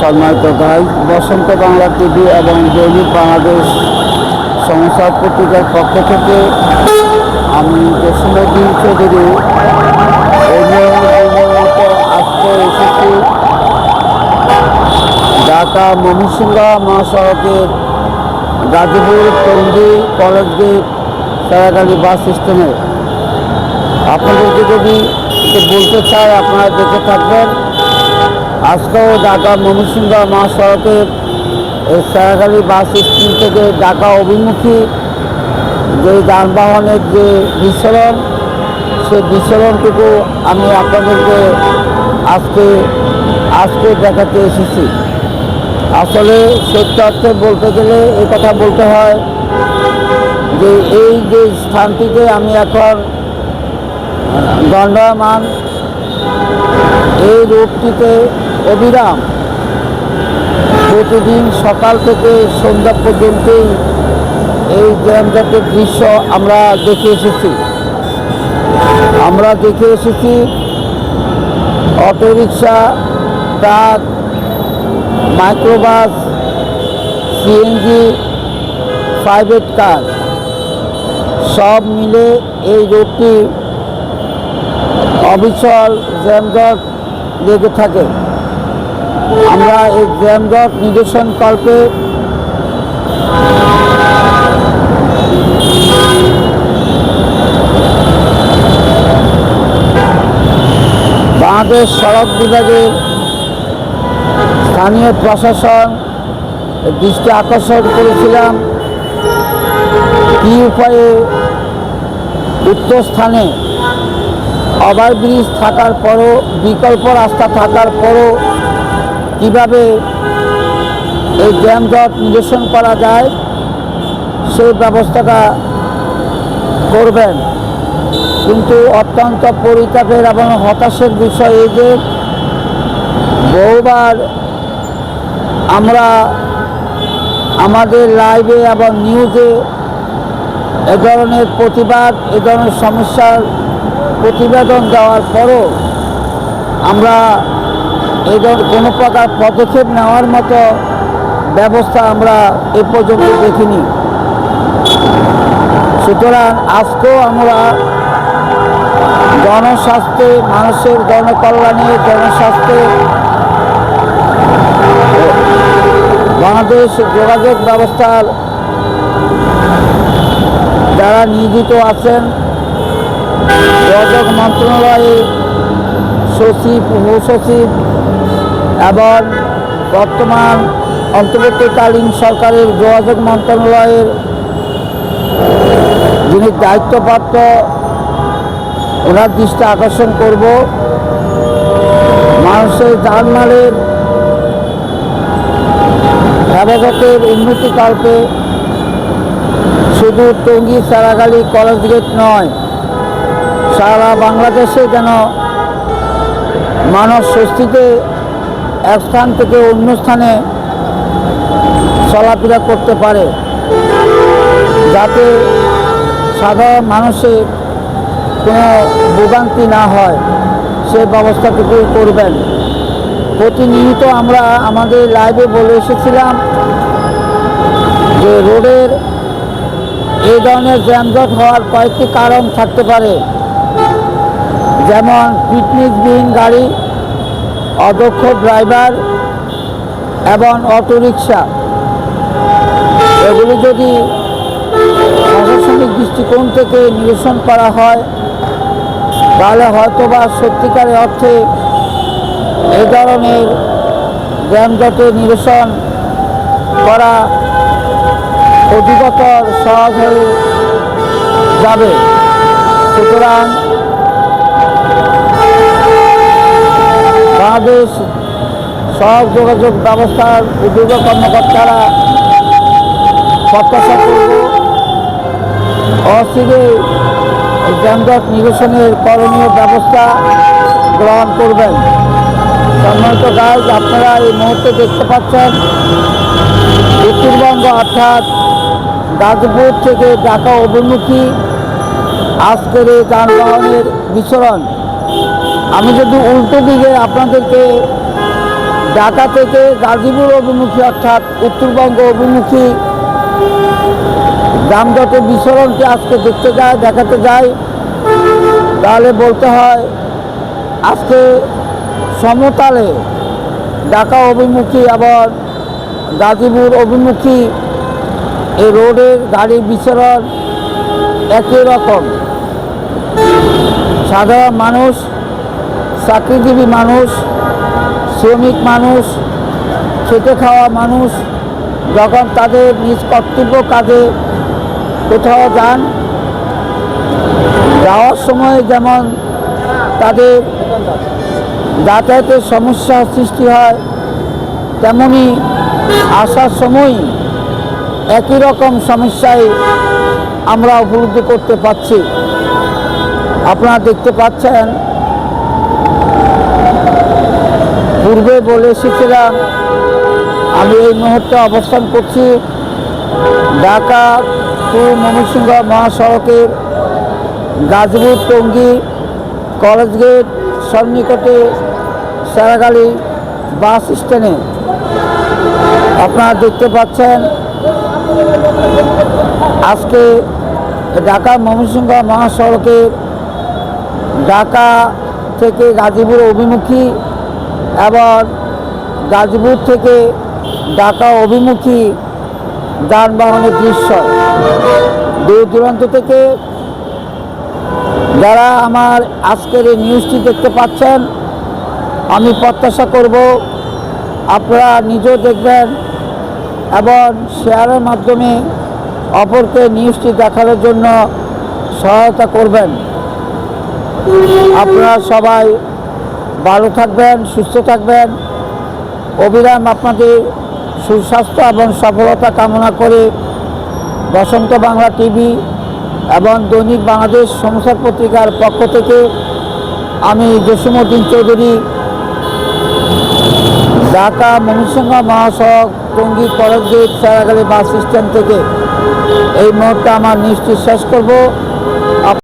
সম্মানিত গাই বসন্ত বাংলা টিভি এবং দৈনিক বাংলাদেশ সংসার পত্রিকার পক্ষ থেকে আমি জসীমুদ্দিন চৌধুরী। আজকে এসেছি। ঢাকা ময়মনসিংহ মহাসড়কের Gazipur Tongi college gate Saragali bus স্ট্যান্ডে। আপনাদেরকে যদি বলতে চাই আপনারা দেখে থাকবেন। আজকেও ঢাকা ময়মনসিংহ মহাসড়কের এই সারাগালি বাস স্ট্যান্ড থেকে ঢাকা অভিমুখী যে যানবাহনের যে বিচরণ সে বিচরণটুকু আমি আপনাদেরকে আজকে আজকে দেখাতে এসেছি। আসলে সত্য অর্থে বলতে গেলে এই কথা বলতে হয় যে এই যে স্থানটিতে আমি এখন দণ্ডায়মান এই রোডটিতে অবিরাম। প্রতিদিন সকাল থেকে সন্ধ্যা পর্যন্তই এই জ্যামজাটের দৃশ্য আমরা দেখে এসেছি। আমরা দেখে এসেছি autorickshaw, truck, microbus, CNG, private car, সব মিলে এই রোডটি অবিচল জ্যামজট লেগে থাকে। আমরা এই জ্যামজট নিরসন কল্পে বাংলাদেশ সড়ক বিভাগের স্থানীয় প্রশাসন দৃষ্টি আকর্ষণ করেছিলাম কী উপায়ে উত্তর স্থানে ওভারব্রিজ থাকার পরও বিকল্প রাস্তা থাকার পরও কীভাবে এই জ্যামজট নিরসন করা যায়, সেই ব্যবস্থাটা করবেন। কিন্তু অত্যন্ত পরিতাপের এবং হতাশের বিষয় এই যে, বহুবার আমরা আমাদের লাইভে এবং নিউজে এ ধরনের প্রতিবাদ, এ ধরনের সমস্যার প্রতিবেদন দেওয়ার পরও আমরা এই ধরনের কোনো প্রকার পদক্ষেপ নেওয়ার মতো ব্যবস্থা আমরা এ পর্যন্ত দেখিনি। সুতরাং আজকেও আমরা জনস্বাস্থ্যে, মানুষের জনকল্যাণে, জনস্বাস্থ্যে বাংলাদেশ যোগাযোগ ব্যবস্থার যারা নিয়োজিত আছেন, যোগাযোগ মন্ত্রণালয়ে সচিব, উপসচিব এবং বর্তমান অন্তর্বর্তীকালীন সরকারের যোগাযোগ মন্ত্রণালয়ের যিনি দায়িত্বপ্রাপ্ত, ওনার দৃষ্টি আকর্ষণ করব। মানুষের জানমালের হেফাজতের উন্নতি কল্পে শুধু টঙ্গী সারাগালি কলেজ গেট নয়, সারা বাংলাদেশে যেন মানুষ স্বস্তিতে এক স্থান থেকে অন্য স্থানে চলাফেরা করতে পারে, যাতে সাধারণ মানুষের কোনো ভোগান্তি না হয়, সে ব্যবস্থাটুকু করবেন। প্রতিনিয়ত আমরা আমাদের লাইভে বলে এসেছিলাম যে রোডের এই ধরনের যানজট হওয়ার কয়েকটি কারণ থাকতে পারে। যেমন ফিটনেসবিহীন গাড়ি, অদক্ষ ড্রাইভার এবং অটোরিকশা। এগুলি যদি প্রশাসনিক দৃষ্টিকোণ থেকে নিরসন করা হয়, তাহলে হয়তোবা সত্যিকারের অর্থে এ ধরনের যানজটের নিরসন করা অধিকতর সহজ হয়ে যাবে। সুতরাং বাংলাদেশ সড়ক যোগাযোগ ব্যবস্থার উদ্যোগ কর্মকর্তারা প্রত্যাশা করব। অস্থিরে যানজট নিরসনের করণীয় ব্যবস্থা গ্রহণ করবেন। সম্মানিত গাছ আপনারা এই মুহূর্তে দেখতে পাচ্ছেন উত্তরবঙ্গ অর্থাৎ গাজীপুর থেকে ঢাকা অভিমুখী আজকের এই যানবাহনের বিচরণ। আমি যদি উল্টো দিকে আপনাদেরকে ঢাকা থেকে গাজীপুর অভিমুখী অর্থাৎ উত্তরবঙ্গ অভিমুখী যানজটের বিচরণকে আজকে দেখতে যায়, দেখাতে যায়, তাহলে বলতে হয় আজকে সমতালে ঢাকা অভিমুখী আবার গাজীপুর অভিমুখী এই রোডের গাড়ির বিচরণ একই রকম। সাধারণ মানুষ চাকরিজীবী মানুষ, শ্রমিক মানুষ, খেটে খাওয়া মানুষ যখন তাদের নিজ কর্তব্য কাজে কোথাও যান, যাওয়ার সময় যেমন তাদের যাতায়াতের সমস্যা সৃষ্টি হয়, তেমনি আসার সময় একই রকম সমস্যায় আমরা উপলব্ধি করতে পারছি। আপনারা দেখতে পাচ্ছেন পূর্বে বলে এসেছিলাম আমি এই মুহূর্তে অবস্থান করছি ঢাকা টু ময়মনসিংহ মহাসড়কের গাজীপুর টঙ্গী কলেজ গেট সন্নিকটে সারাগালি বাস স্ট্যান্ডে। আপনারা দেখতে পাচ্ছেন, আজকে ঢাকা ময়মনসিংহ মহাসড়কের ঢাকা থেকে গাজীপুর অভিমুখী এবং গাজীপুর থেকে ঢাকা অভিমুখী যানবাহনের দৃশ্য। দূর দূরান্ত থেকে যারা আমার আজকের এই নিউজটি দেখতে পাচ্ছেন, আমি প্রত্যাশা করব আপনারা নিজেও দেখবেন এবং শেয়ারের মাধ্যমে অপরকে নিউজটি দেখানোর জন্য সহায়তা করবেন। আপনারা সবাই ভালো থাকবেন, সুস্থ থাকবেন। অবিরাম আপনাদের সুস্বাস্থ্য এবং সফলতা কামনা করে বসন্ত বাংলা টিভি এবং দৈনিক বাংলাদেশ সংসার পত্রিকার পক্ষ থেকে আমি জসিমুদ্দিন চৌধুরী, ঢাকা ময়মনসিংহ মহাসড়ক Tongi college gate, Saragali bus stand থেকে। এই মুহূর্তে আমার নিউজটি শেষ করব।